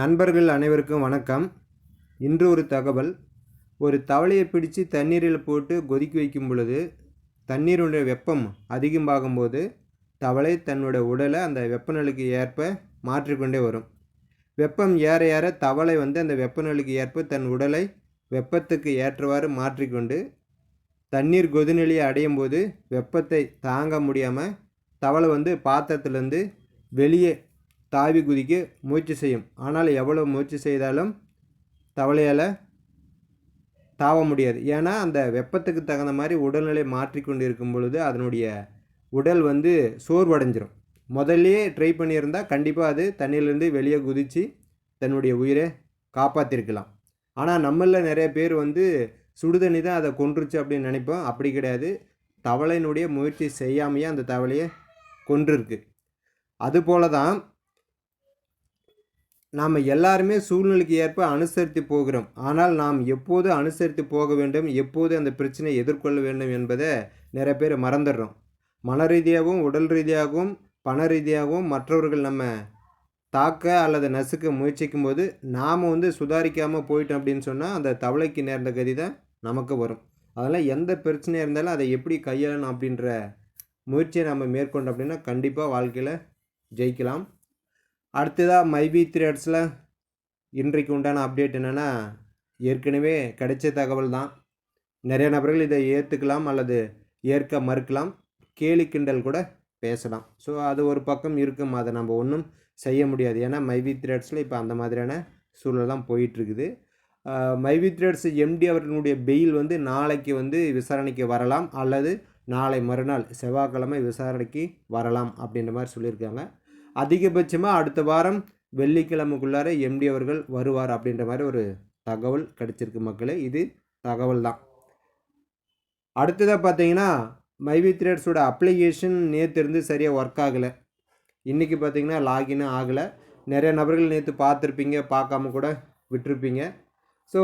நண்பர்கள் அனைவருக்கும் வணக்கம். இன்று ஒரு தகவல். ஒரு தவளையை பிடிச்சு தண்ணீரில் போட்டு கொதிக்க வைக்கும் பொழுது தண்ணீருடைய வெப்பம் அதிகமாகும்போது தவளை தன்னோட உடலை அந்த வெப்பநிலைக்கு ஏற்ப மாற்றிக்கொண்டே வரும். வெப்பம் ஏற ஏற தவளை வந்து அந்த வெப்பநிலைக்கு ஏற்ப தன் உடலை வெப்பத்துக்கு ஏற்றவாறு மாற்றிக்கொண்டு தண்ணீர் கொதிநிலையை அடையும் போது வெப்பத்தை தாங்க முடியாமல் தவளை வந்து பாத்திரத்துலேருந்து வெளியே தாவி குதிக்க முயற்சி செய்யும். ஆனால் எவ்வளோ முயற்சி செய்தாலும் தவளையால் தாவ முடியாது. ஏன்னா அந்த வெப்பத்துக்கு தகுந்த மாதிரி உடல்நிலை மாற்றிக்கொண்டு இருக்கும் பொழுது அதனுடைய உடல் வந்து சோர்வடைஞ்சிரும். முதல்லையே ட்ரை பண்ணியிருந்தால் கண்டிப்பாக அது தண்ணியிலேருந்து வெளியே குதித்து தன்னுடைய உயிரை காப்பாற்றிருக்கலாம் ஆனால் நம்மளில் நிறைய பேர் வந்து சுடுதண்ணி தான் அதை கொன்றுச்சு அப்படின்னு நினைப்போம். அப்படி கிடையாது. தவளையினுடைய முயற்சி செய்யாமையே அந்த தவளையை கொன்றிருக்கு. அதுபோல தான் நாம் எல்லாருமே சூழ்நிலைக்கு ஏற்ப அனுசரித்து போகிறோம். ஆனால் நாம் எப்போது அனுசரித்து போக வேண்டும் எப்போது அந்த பிரச்சனையை எதிர்கொள்ள வேண்டும் என்பதை நிறைய பேர் மறந்துடுறோம். மன ரீதியாகவும் உடல் ரீதியாகவும் பண ரீதியாகவும் மற்றவர்கள் நம்ம தாக்க அல்லது நசுக்க முயற்சிக்கும் போது நாம் வந்து சுதாரிக்காமல் போயிட்டோம் அப்படின்னு சொன்னால் அந்த தவளைக்கு நேர்ந்த கதி தான் நமக்கு வரும். அதனால் எந்த பிரச்சனையாக இருந்தாலும் அதை எப்படி கையாளணும் அப்படின்ற முயற்சியை நம்ம மேற்கொண்டோம் அப்படின்னா கண்டிப்பாக வாழ்க்கையில் ஜெயிக்கலாம். அடுத்ததாக மைபி த்ரெட்ஸில் இன்றைக்கு உண்டான அப்டேட் என்னென்னா ஏற்கனவே கிடைச்ச தகவல் தான் நிறைய நபர்கள் இதை ஏற்றுக்கலாம் அல்லது ஏற்க மறுக்கலாம். கேலி கிண்டல் கூட பேசலாம். ஸோ அது ஒரு பக்கம் இருக்கும். அதை நம்ம ஒன்றும் செய்ய முடியாது. ஏன்னா மைவி த்ரெட்ஸில் இப்போ அந்த மாதிரியான சூழல் தான் போயிட்டுருக்குது மைவி த்ரெட்ஸ் எம்டி அவர்களுடைய பெயில் வந்து நாளைக்கு வந்து விசாரணைக்கு வரலாம் அல்லது நாளை மறுநாள் செவ்வாய்க்கிழமை விசாரணைக்கு வரலாம் அப்படின்ற மாதிரி சொல்லியிருக்காங்க. அதிகபட்சமாக அடுத்த வாரம் வெள்ளிக்கிழமைக்குள்ளார எம்டி அவர்கள் வருவார் அப்படின்ற மாதிரி ஒரு தகவல் கிடச்சிருக்கு மக்களே. இது தகவல் தான். அடுத்ததாக பார்த்தீங்கன்னா மைவி த்ரேட்ஸோட அப்ளிகேஷன் நேற்று இருந்து சரியாக ஒர்க் ஆகலை. இன்றைக்கி பார்த்தீங்கன்னா லாகின் ஆகலை. நிறைய நபர்கள் நேற்று பார்த்துருப்பீங்க பார்க்காம கூட விட்டுருப்பீங்க. ஸோ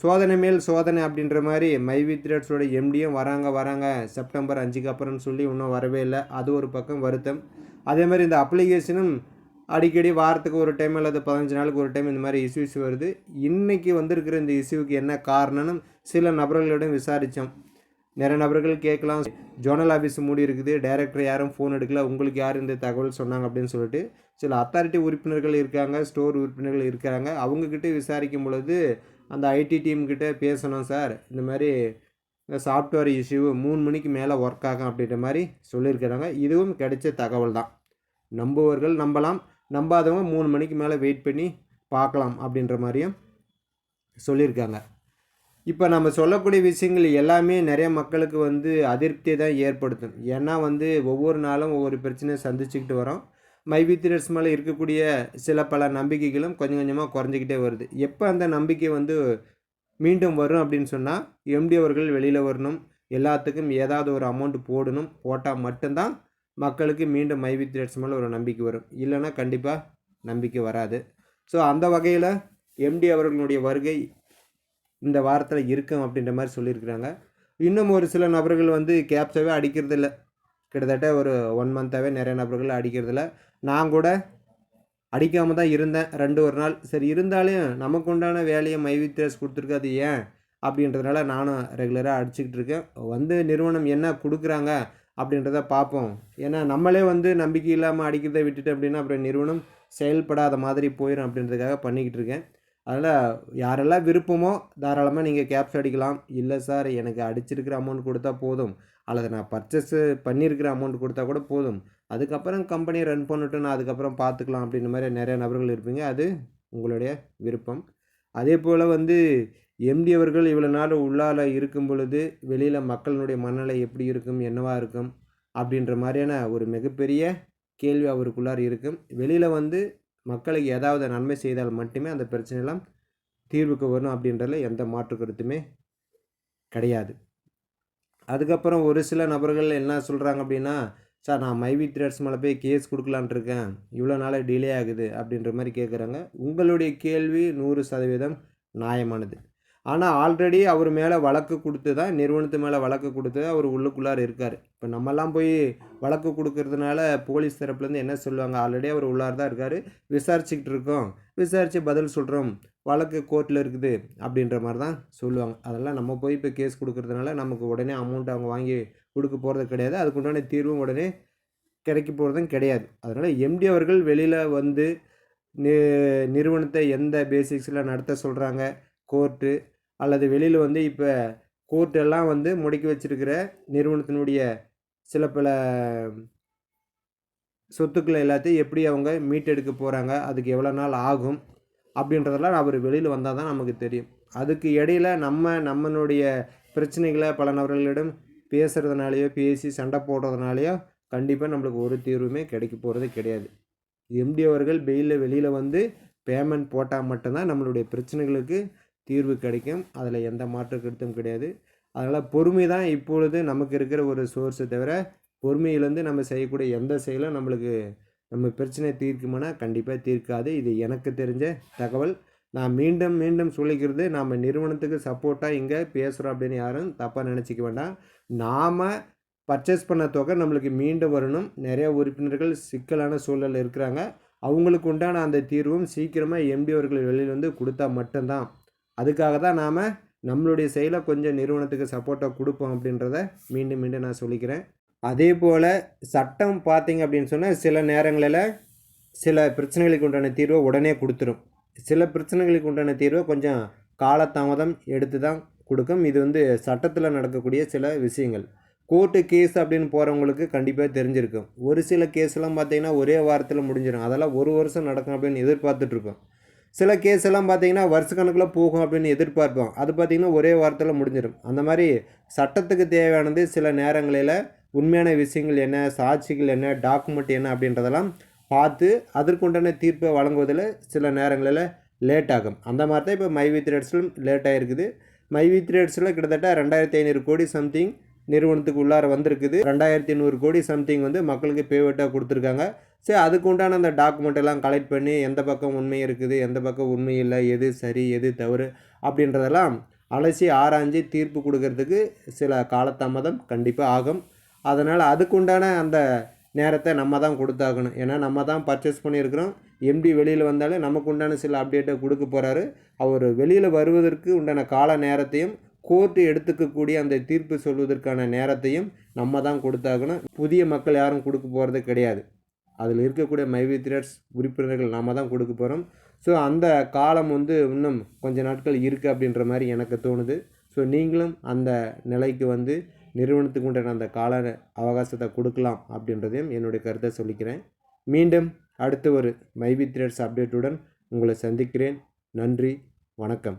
சோதனை மேல் சோதனை அப்படின்ற மாதிரி மைவி த்ரேட்ஸோட எம்டியும் வராங்க வராங்க. செப்டம்பர் அஞ்சுக்கு அப்புறம்னு சொல்லி இன்னும் வரவே இல்லை. அது ஒரு பக்கம் வருத்தம். அதே மாதிரி இந்த அப்ளிகேஷனும் அடிக்கடி வாரத்துக்கு ஒரு டைம் அல்லது பதினஞ்சு நாளுக்கு ஒரு டைம் இந்த மாதிரி இஷ்யூஸ் வருது. இன்றைக்கி வந்திருக்கிற இந்த இஷ்யூவுக்கு என்ன காரணம்னு சில நபர்களிடம் விசாரித்தோம் நிறைய நபர்கள் கேட்கலாம். ஜோனல் ஆஃபீஸ் மூடி இருக்குது. டைரக்டர் யாரும் ஃபோன் எடுக்கல. உங்களுக்கு யார் இந்த தகவல் சொன்னாங்க அப்படின்னு சொல்லிட்டு சில அத்தாரிட்டி உறுப்பினர்கள் இருக்காங்க. ஸ்டோர் உறுப்பினர்கள் இருக்கிறாங்க அவங்கக்கிட்ட விசாரிக்கும் பொழுது அந்த ஐடி டீம்கிட்ட பேசணும் சார். இந்த மாதிரி சாஃப்ட்வேர் இஷ்யூ மூணு மணிக்கு மேலே ஒர்க் ஆகும் அப்படின்ற மாதிரி சொல்லியிருக்கிறாங்க. இதுவும் கிடைச்ச தகவல் தான். நம்புவர்கள் நம்பலாம் நம்பாதவங்க மூணு மணிக்கு மேலே வெயிட் பண்ணி பார்க்கலாம் அப்படின்ற மாதிரியும் சொல்லியிருக்காங்க. இப்போ நம்ம சொல்லக்கூடிய விஷயங்கள் எல்லாமே நிறைய மக்களுக்கு வந்து அதிருப்தியை தான் ஏற்படுத்தும். ஏன்னா வந்து ஒவ்வொரு நாளும் ஒவ்வொரு பிரச்சனையை சந்திச்சுக்கிட்டு வரோம். மைவித்திரஸ் மேலே இருக்கக்கூடிய சில பல நம்பிக்கைகளும் கொஞ்சம் கொஞ்சமாக குறைஞ்சிக்கிட்டே வருது. எப்போ அந்த நம்பிக்கை வந்து மீண்டும் வரும் அப்படின்னு சொன்னால் எம்டி அவர்கள் வெளியில் வரணும். எல்லாத்துக்கும் ஏதாவது ஒரு அமௌண்ட் போடணும். போட்டால் மட்டும்தான் மக்களுக்கு மீண்டும் மைவி த்ரேட்ஸ் மேலே ஒரு நம்பிக்கை வரும். இல்லைன்னா கண்டிப்பாக நம்பிக்கை வராது. ஸோ அந்த வகையில் எம்டி அவர்களுடைய வருகை இந்த வாரத்தில் இருக்கும் அப்படின்ற மாதிரி சொல்லியிருக்கிறாங்க. இன்னும் ஒரு சில நபர்கள் வந்து கேப்ஸாகவே அடிக்கிறதில்ல. கிட்டத்தட்ட ஒரு ஒன் மந்த்தாகவே நிறைய நபர்கள் அடிக்கிறதில்ல. நான் கூட அடிக்காமல் தான் இருந்தேன். ரெண்டு ஒரு நாள். சரி இருந்தாலும் நமக்கு உண்டான வேலையை மைவித்ரேஸ் கொடுத்துருக்கு அது ஏன்? அப்படின்றதுனால நானும் ரெகுலராக அடிச்சுக்கிட்டு இருக்கேன். வந்து நிறுவனம் என்ன கொடுக்குறாங்க அப்படின்றத பார்ப்போம். ஏன்னா நம்மளே வந்து நம்பிக்கை இல்லாமல் அடிக்கிறத விட்டுட்டு அப்படின்னா அப்புறம் நிறுவனம் செயல்படாத மாதிரி போயிடும் அப்படின்றதுக்காக பண்ணிக்கிட்டு இருக்கேன். அதனால் யாரெல்லாம் விருப்பமோ தாராளமாக நீங்கள் கேப்ஸ் அடிக்கலாம். இல்லை சார் எனக்கு அடிச்சிருக்கிற அமௌண்ட் கொடுத்தா போதும். அல்லது நான் பர்ச்சேஸு பண்ணியிருக்கிற அமௌண்ட் கொடுத்தா கூட போதும். அதுக்கப்புறம் கம்பெனியை ரன் பண்ணிட்டு நான் அதுக்கப்புறம் பார்த்துக்கலாம் அப்படின்ற மாதிரி நிறைய நபர்கள் இருப்பீங்க. அது உங்களுடைய விருப்பம். அதே போல் வந்து எம்டி அவர்கள் இவ்வளோ நாள் உள்ளால் இருக்கும் பொழுது வெளியில் மக்களினுடைய மனநிலை எப்படி இருக்கும் என்னவாக இருக்கும் அப்படின்ற மாதிரியான ஒரு மிகப்பெரிய கேள்வி அவருக்குள்ளார் இருக்கும். வெளியில் வந்து மக்களுக்கு ஏதாவது நன்மை செய்தால் மட்டுமே அந்த பிரச்சனையெல்லாம் தீர்வுக்கு வரும் அப்படின்றதில் எந்த மாற்று கருத்துமே கிடையாது. அதுக்கப்புறம் ஒரு சில நபர்கள் என்ன சொல்கிறாங்க அப்படின்னா சார் நான் மைவி த்ரெட்ஸ் மேலே போய் கேஸ் கொடுக்கலான்ட்ருக்கேன். இவ்வளோ நாளாக டிலே ஆகுது அப்படின்ற மாதிரி கேட்குறாங்க உங்களுடைய கேள்வி நூறு சதவீதம் நியாயமானது. ஆனால் ஆல்ரெடி அவர் மேலே வழக்கு கொடுத்து தான் நிறுவனத்து மேலே வழக்கு கொடுத்து அவர் உள்ளுக்குள்ளார இருக்கார். இப்போ நம்மலாம் போய் வழக்கு கொடுக்கறதுனால போலீஸ் தரப்புலேருந்து என்ன சொல்லுவாங்க? ஆல்ரெடி அவர் உள்ளார் தான் இருக்கார். விசாரிச்சுக்கிட்டு இருக்கோம். விசாரித்து பதில் சொல்கிறோம் வழக்கு கோர்ட்டில் இருக்குது அப்படின்ற மாதிரி தான் சொல்லுவாங்க. அதெல்லாம் நம்ம போய் இப்போ கேஸ் கொடுக்கறதுனால நமக்கு உடனே அமௌண்ட் அவங்க வாங்கி கொடுக்க போகிறது கிடையாது. அதுக்குண்டான தீர்வும் உடனே கிடைக்க போகிறதும் கிடையாது. அதனால் எம்டி அவர்கள் வெளியில் வந்து நிறுவனத்தை எந்த பேசிக்ஸில் நடத்த சொல்கிறாங்க கோர்ட்டு அல்லது வெளியில் வந்து இப்போ கோர்ட்டெல்லாம் வந்து முடக்கி வச்சிருக்கிற நிறுவனத்தினுடைய சில பல சொத்துக்களை எல்லாத்தையும் எப்படி அவங்க மீட்டெடுக்க போகிறாங்க அதுக்கு எவ்வளோ நாள் ஆகும்? அப்படின்றதெல்லாம் அவர் வெளியில் வந்தால் தான் நமக்கு தெரியும். அதுக்கு இடையில நம்ம நம்மளுடைய பிரச்சனைகளை பல நபர்களிடம் பேசுகிறதுனாலையோ பேசி சண்டை போடுறதுனாலையோ கண்டிப்பாக நம்மளுக்கு ஒரு தீர்வுமே கிடைக்க போகிறது கிடையாது. எம்டி அவர்கள் பெயிலில் வெளியில் வந்து பேமெண்ட் போட்டால் மட்டும்தான் நம்மளுடைய பிரச்சனைகளுக்கு தீர்வு கிடைக்கும். அதில் எந்த மாற்று கருத்தும் கிடையாது. அதனால் பொறுமை தான் இப்பொழுது நமக்கு இருக்கிற ஒரு சோர்ஸை தவிர பொறுமையிலேருந்து நம்ம செய்யக்கூடிய எந்த செயலும் நம்மளுக்கு நம்ம பிரச்சனை தீர்க்குமானா கண்டிப்பாக தீர்க்காது. இது எனக்கு தெரிஞ்ச தகவல். நான் மீண்டும் மீண்டும் சொல்லிக்கிறது நாம் நிறுவனத்துக்கு சப்போர்ட்டாக இங்கே பேசுகிறோம் அப்படின்னு யாரும் தப்பாக நினச்சிக்க வேண்டாம். நாம் பர்ச்சேஸ் பண்ண தொகை நம்மளுக்கு மீண்டும் வரணும். நிறைய உறுப்பினர்கள் சிக்கலான சூழலில் இருக்கிறாங்க. அவங்களுக்கு உண்டான அந்த தீர்வும் சீக்கிரமாக எம்டி அவர்கள் வெளியில் வந்து கொடுத்தா மட்டும்தான். அதுக்காக தான் நாம் நம்மளுடைய செயலை கொஞ்சம் நிறுவனத்துக்கு சப்போர்ட்டாக கொடுப்போம் அப்படின்றத மீண்டும் மீண்டும் நான் சொல்லிக்கிறேன். அதே போல் சட்டம் பார்த்தீங்க அப்படின்னு சொன்னால் சில நேரங்களில் சில பிரச்சனைகளுக்கு உண்டான தீர்வை உடனே கொடுத்துரும். சில பிரச்சனைகளுக்கு உண்டான தீர்வை கொஞ்சம் காலதாமதம் எடுத்து தான் கொடுக்கும். இது வந்து சட்டத்தில் நடக்கக்கூடிய சில விஷயங்கள். கோர்ட்டு கேஸ் அப்படின்னு போகிறவங்களுக்கு கண்டிப்பாக தெரிஞ்சிருக்கும். ஒரு சில கேஸ்லாம் பார்த்தீங்கன்னா ஒரே வாரத்தில் முடிஞ்சிடும் அதெல்லாம் ஒரு வருஷம் நடக்கும் அப்படின்னு எதிர்பார்த்துட்ருக்கோம் சில கேஸ் எல்லாம் பார்த்தீங்கன்னா வருஷக்கணக்கில் போகும் அப்படின்னு எதிர்பார்ப்போம். அது பார்த்திங்கன்னா ஒரே வாரத்தில் முடிஞ்சிடும் அந்த மாதிரி சட்டத்துக்கு தேவையானது சில நேரங்களில் உண்மையான விஷயங்கள் என்ன சாட்சிகள் என்ன டாக்குமெண்ட் என்ன அப்படின்றதெல்லாம் பார்த்து அதற்குண்டான தீர்ப்பை வழங்குவதில் சில நேரங்களில் லேட் ஆகும். அந்த மாதிரி தான் இப்போ மைவி த்ரெட்ஸிலும் லேட் ஆகிருக்குது மைவி த்ரெட்ஸில் கிட்டத்தட்ட ரெண்டாயிரத்தி ஐநூறு கோடி சம்திங் நிறுவனத்துக்கு உள்ளார வந்திருக்குது. ரெண்டாயிரத்தி நூறு கோடி சம்திங் வந்து மக்களுக்கு பேமெண்ட்டாக கொடுத்துருக்காங்க. சரி அதுக்கு உண்டான அந்த டாக்குமெண்ட் எல்லாம் கலெக்ட் பண்ணி எந்த பக்கம் உண்மை இருக்குது எந்த பக்கம் உண்மை இல்லை எது சரி எது தவறு அப்படின்றதெல்லாம் அலசி ஆராய்ஞ்சு தீர்ப்பு கொடுக்கறதுக்கு சில காலதாமதம் கண்டிப்பாக ஆகும். அதனால் அதுக்குண்டான அந்த நேரத்தை நம்ம தான் கொடுத்தாகணும். ஏன்னா நம்ம தான் பர்ச்சேஸ் பண்ணியிருக்கிறோம். எம்டி வெளியில் வந்தாலே நமக்கு உண்டான சில அப்டேட்டை கொடுக்க போகிறாரு அவர் வெளியில் வருவதற்கு உண்டான கால நேரத்தையும் கோர்ட்டு எடுத்துக்கக்கூடிய அந்த தீர்ப்பு சொல்வதற்கான நேரத்தையும் நம்ம தான் கொடுத்தாகணும். புதிய மக்கள் யாரும் கொடுக்க போகிறது கிடையாது. அதில் இருக்கக்கூடிய மைவி த்ரெட்ஸ் உறுப்பினர்கள் நம்ம தான் கொடுக்க போகிறோம் ஸோ அந்த காலம் வந்து இன்னும் கொஞ்ச நாட்கள் இருக்குது அப்படின்ற மாதிரி எனக்கு தோணுது. ஸோ நீங்களும் அந்த நிலைக்கு வந்து நிறுவனத்துக்கு உண்டான அந்த கால அவகாசத்தை கொடுக்கலாம் அப்படின்றதையும் என்னுடைய கருத்தை சொல்லிக்கிறேன். மீண்டும் அடுத்து ஒரு மைவி த்ரெட்ஸ் அப்டேட்டுடன் உங்களை சந்திக்கிறேன். நன்றி வணக்கம்.